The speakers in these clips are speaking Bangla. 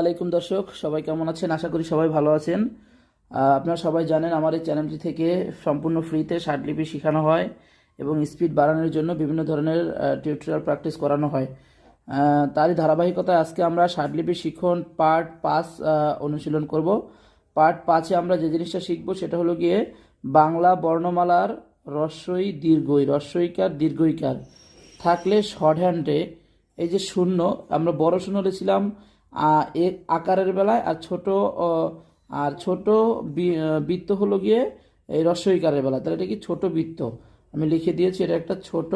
আলাইকুম দর্শক, সবাই কেমন আছেন? আশা করি সবাই ভালো আছেন। আপনারা সবাই জানেন আমার এই চ্যানেলটি থেকে সম্পূর্ণ ফ্রিতে লিপি শেখানো হয় এবং স্পিড বাড়ানোর জন্য বিভিন্ন ধরনের টিউটোরিয়াল প্র্যাকটিস করানো হয়। তারই ধারাবাহিকতায় আজকে আমরা লিপি শিখন পার্ট পাঁচ অনুশীলন করব। পার্ট পাঁচে আমরা যে জিনিসটা শিখব সেটা হলো গিয়ে বাংলা বর্ণমালার রস্বই দীর্ঘই রস্বইকার দীর্ঘইকার। থাকলে শর্ট হ্যান্ডে এই যে শূন্য, আমরা বড় শূন্য এ আকারের বেলায় আর ছোট আর ছোট বৃত্ত হলো গিয়ে এই রস্বইকারের বেলা তাহলে এটা কি ছোট বৃত্ত? আমি লিখে দিয়েছি, এটা একটা ছোট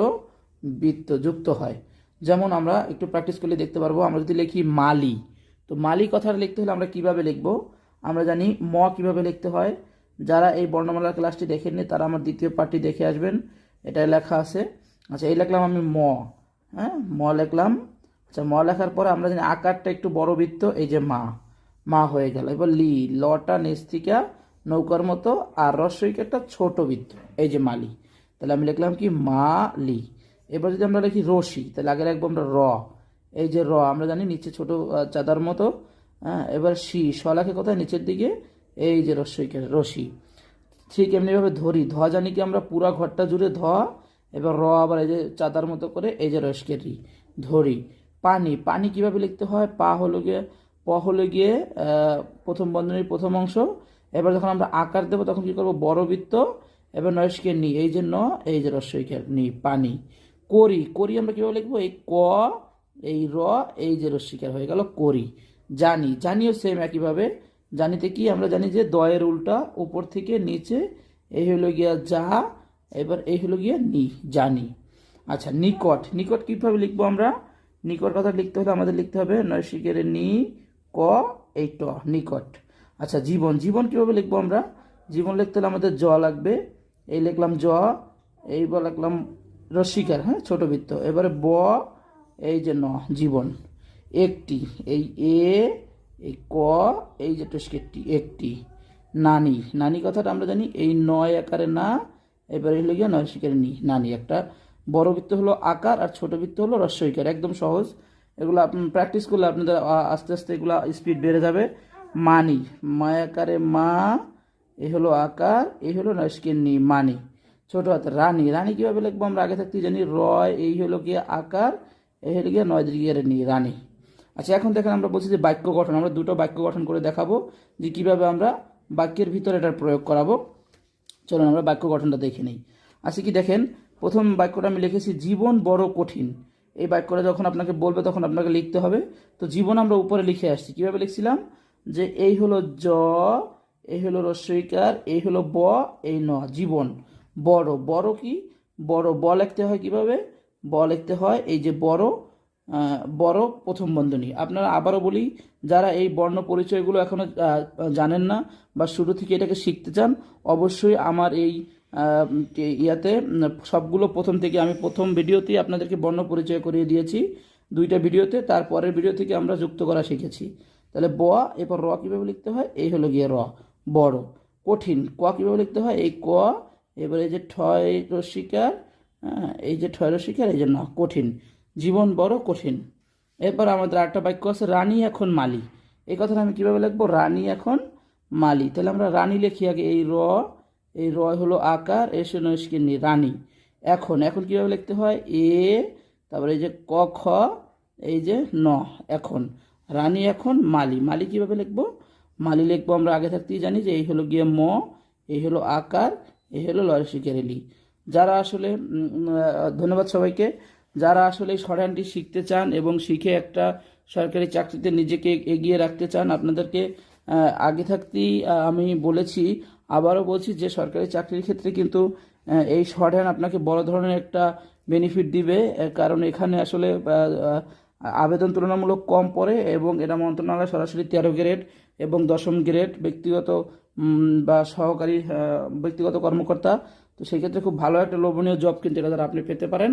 বৃত্ত যুক্ত হয়। যেমন আমরা একটু প্র্যাকটিস করলে দেখতে পারব, আমরা যদি লিখি মালি, তো মালি কথাটা লিখতে হলে আমরা কীভাবে লিখব? আমরা জানি ম কীভাবে লিখতে হয়। যারা এই বর্ণমালার ক্লাসটি দেখেননি, তারা আমার দ্বিতীয় পার্টটি দেখে আসবেন। এটাই লেখা আছে। আচ্ছা এই লিখলাম আমি ম হ্যাঁ? ম লিখলাম আচ্ছা ম লেখার পরে আমরা জানি আকারটা একটু বড় বৃত্ত, এই যে মা মা হয়ে গেল। এবার লি, লটা, নিস্তিকা, নৌকার মতো, আর রস্বইকারটা ছোট বৃত্ত, এই যে মালি তাহলে আমি লিখলাম কি, মা লি। এবার যদি আমরা লিখি রশি তাহলে আগে লিখব আমরা র। এই যে র, আমরা জানি নিচে ছোট চাঁদার মতো হ্যাঁ এবার শি স লেখে কোথায়? নিচের দিকে, এই যে রস্বইকার রশি ঠিক এমনিভাবে ধরি, ধ জানি কি আমরা পুরা ঘরটা জুড়ে ধ, এবার র আবার এই যে চাতার মতো করে, এই যে রসকে রি, ধরি। পানি পানি কীভাবে লিখতে হয়? পা হলো গিয়ে, প হলো গিয়ে প্রথম বন্ধনীর প্রথম অংশ। এবার যখন আমরা আকার দেবো, তখন কি করব? বড় বৃত্ত এবার নয়সকে নি, এই যে ন, এই যে রস্যইকে নি, পানি। করি করি আমরা কীভাবে লিখব? এই ক, এই র, এই যে রস্যিকার হয়ে গেল করি। জানি, জানিও সেম একইভাবে। জানিতে কি? আমরা জানি যে দয়ের উল্টা উপর থেকে নিচে, এই হলো গিয়া যা, এবার এই হলো গিয়া নি, জানি। আচ্ছা নিকট নিকট কীভাবে লিখব আমরা? নিকট কথা লিখতে হলে আমাদের লিখতে হবে নয়সিকের নি, ক, এই ট, নিকট। আচ্ছা জীবন। জীবন কীভাবে লিখব আমরা? জীবন লিখতে হলে আমাদের জ লাগবে। এই লিখলাম জ এই এইবার লিখলাম রসিকার হ্যাঁ ছোট বৃত্ত এবারে ব, এই যে ন, জীবন। একটি, এই এ, এই ক, এই যে টস্কেটটি, একটি। নানি নানি কথাটা আমরা জানি, এই নয় আকারে না, এবারে হলো গিয়ে নয় শিকারে নি, নানি। একটা বড় বৃত্ত হলো আকার আর ছোট বৃত্ত হলো রস্বইকার একদম সহজ। এগুলো প্র্যাকটিস করলে আপনাদের আস্তে আস্তে এগুলো স্পিড বেড়ে যাবে। মানি মায়াকারে মা এই হলো আকার এই হলো নস্কের নি মানি। ছোট হাতে রানী রানী কীভাবে লিখব আমরা আগে থাকতে জানি, রয়, এই হলো গিয়ে আকার এই হলো গিয়ে নয় দিকে নি, রানী। আচ্ছা এখন দেখেন আমরা বলছি যে বাক্য গঠন, আমরা দুটো বাক্য গঠন করে দেখাবো যে কীভাবে আমরা বাক্যের ভিতরে এটার প্রয়োগ করাবো। চলুন আমরা বাক্য গঠনটা দেখে নিই। আচ্ছা কি দেখেন? প্রথম বাক্যটা আমি লিখেছি জীবন বড় কঠিন। এই বাক্যটা যখন আপনাকে বলবে তখন আপনাকে লিখতে হবে। তো জীবন আমরা উপরে লিখে আসছি। কীভাবে লিখছিলাম? যে এই হলো জ এই হলো রস্বইকার এই হলো ব এই ন জীবন। বড়। বড় কি? বড় ব লিখতে হয় কীভাবে? ব লিখতে হয় এই যে বড় বড় প্রথম বন্ধনী। আপনারা আবারও বলি যারা এই বর্ণ পরিচয়গুলো এখনও আহ, জানেন না বা শুরু থেকে এটাকে শিখতে চান অবশ্যই আমার এই ইয়াতে সবগুলো প্রথম থেকে আমি প্রথম ভিডিওতেই আপনাদেরকে বর্ণ পরিচয় করিয়ে দিয়েছি। দুইটা ভিডিওতে তারপরের ভিডিও থেকে আমরা যুক্ত করা শিখেছি। তাহলে ব, এরপর র কীভাবে লিখতে হয়? এই হলো গিয়ে র, বড়, কঠিন। ক কীভাবে লিখতে হয়? এই ক, এবার এই যে ঠয় রসিকার হ্যাঁ এই যে ঠয় রসিকার এই যে ন, কঠিন। জীবন বড়, কঠিন। এরপর আমাদের আরেকটা বাক্য আছে, রানী এখন মালি। এই কথাটা আমি কীভাবে লিখব? রানী এখন মালি। তাহলে আমরা রানী লিখি আগে, এই র এই রয় হলো আকার এসে নি রানী। এখন এখন কীভাবে লিখতে হয়? এ, তারপরে এই যে ক, খ, এই যে ন, এখন। রানী এখন, মালি। মালি কীভাবে লিখব? মালি লিখব আমরা আগে থাকতেই জানি যে এই হলো গিয়ে ম, এই হলো আকার এই হলো লরসিকেরেলি যারা আসলে ধন্যবাদ সবাইকে। যারা আসলে এই শর্টহ্যান্ডটি শিখতে চান এবং শিখে একটা সরকারি চাকরিতে নিজেকে এগিয়ে রাখতে চান, আপনাদেরকে আগে থাকতেই আমি বলেছি, আবারও বলছি যে সরকারি চাকরির ক্ষেত্রে কিন্তু এই এই শর্টহ্যান্ড আপনাকে বড় ধরনের একটা বেনিফিট দিবে কারণ এখানে আসলে আবেদন তুলনামূলক কম পড়ে এবং এটা মন্ত্রণালয় সরাসরি তেরো গ্রেড এবং দশম গ্রেড ব্যক্তিগত বা সহকারী ব্যক্তিগত কর্মকর্তা। তো সেই ক্ষেত্রে খুব ভালো একটা লোভনীয় জব কিন্তু এটা দ্বারা আপনি পেতে পারেন।